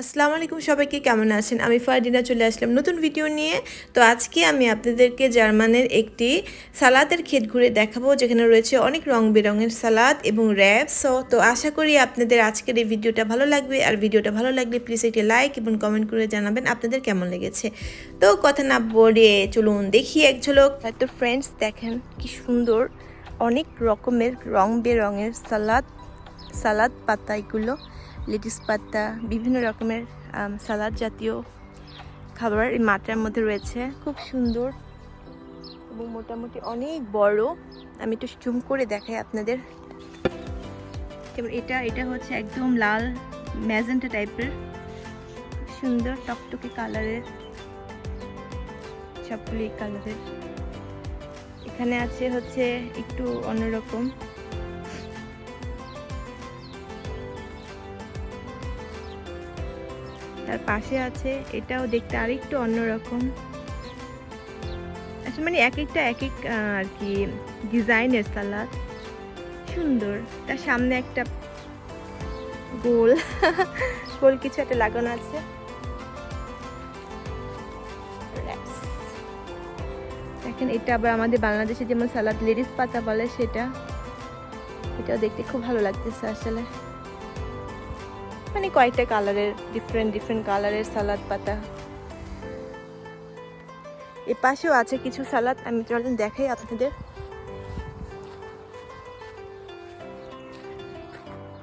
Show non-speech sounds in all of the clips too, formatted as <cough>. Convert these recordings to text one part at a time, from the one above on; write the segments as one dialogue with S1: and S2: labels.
S1: আসসালামু আলাইকুম সবাইকে, কেমন আছেন? আমি ফারদিনা চলে আসলাম নতুন ভিডিও নিয়ে। তো আজকে আমি আপনাদেরকে জার্মানের একটি সালাদের ক্ষেত ঘুরে দেখাবো, যেখানে রয়েছে অনেক রং বেরঙের সালাদ এবং র্যাপস তো আশা করি আপনাদের আজকের এই ভিডিওটা ভালো লাগবে। আর ভিডিওটা ভালো লাগলে প্লিজ একটি লাইক এবং কমেন্ট করে জানাবেন আপনাদের কেমন লেগেছে। তো কথা না বলে চলুন দেখি এক ঝলক। তো ফ্রেন্ডস দেখেন কি সুন্দর অনেক রকমের রং বেরঙের সালাদ সালাদ পাতা এগুলো লেটিস পাতা, বিভিন্ন রকমের সালাদ জাতীয় খাবার এই মাটার মধ্যে রয়েছে। খুব সুন্দর এবং মোটামুটি অনেক বড়। আমি একটু জুম করে দেখাই আপনাদের। এটা এটা হচ্ছে একদম লাল ম্যাজেন্টা টাইপের। সুন্দর টকটকে কালারের সবগুলি কালারের। এখানে আছে হচ্ছে একটু অন্যরকম। তার পাশে আছে, এটাও দেখতে আরেকটু অন্যরকম। আসলে মানে এক একটা এক এক আর কি, ডিজাইনের সালাদ। সুন্দর। তার সামনে একটা গোল। <laughs> গোল কিছু একটা লাগানো আছে। দেখেন, এটা আবার আমাদের বাংলাদেশে যেমন সালাদ লেডিস পাতা বলে সেটা। এটাও দেখতে খুব ভালো লাগতেছে আসলে। মানে কয়েকটা কালারের ডিফারেন্ট ডিফারেন্ট কালারের সালাদ পাতা। এ পাশেও আছে কিছু সালাদ, আমি চলেন দেখাই আপনাদের।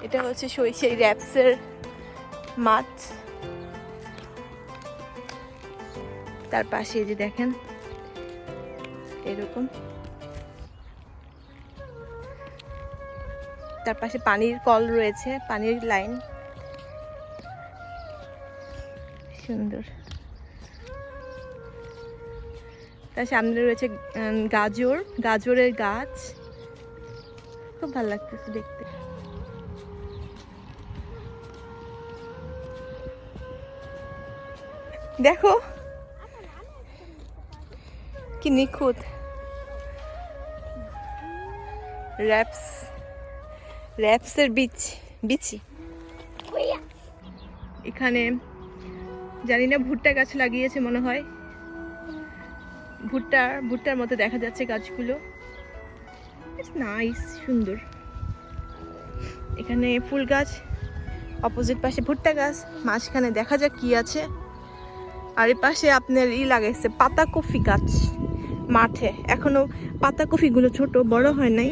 S1: এটা হচ্ছে সেই র্যাপসের মাছ। তার পাশে যে দেখেন, এরকম। তার পাশে পানির কল রয়েছে, পানির লাইন। সুন্দর। তার সামনে রয়েছে গাজর, গাজরের গাছ। খুব ভালো লাগতেছে দেখতে। দেখো, কি নিখুঁত। র্যাপস, র্যাপসের বীজ বিচি। এখানে জানি না, ভুট্টা গাছ লাগিয়েছে মনে হয়। ভুট্টা, ভুট্টার মতো দেখা যাচ্ছে গাছগুলো। নাইস সুন্দর। এখানে ফুল গাছ অপোজিট পাশে ভুট্টা গাছ, মাঝখানে দেখা যাক কি আছে। আর পাশে আপনার ই লাগাইছে পাতা কফি গাছ মাঠে। এখনও পাতা কফিগুলো ছোট, বড় হয় নাই।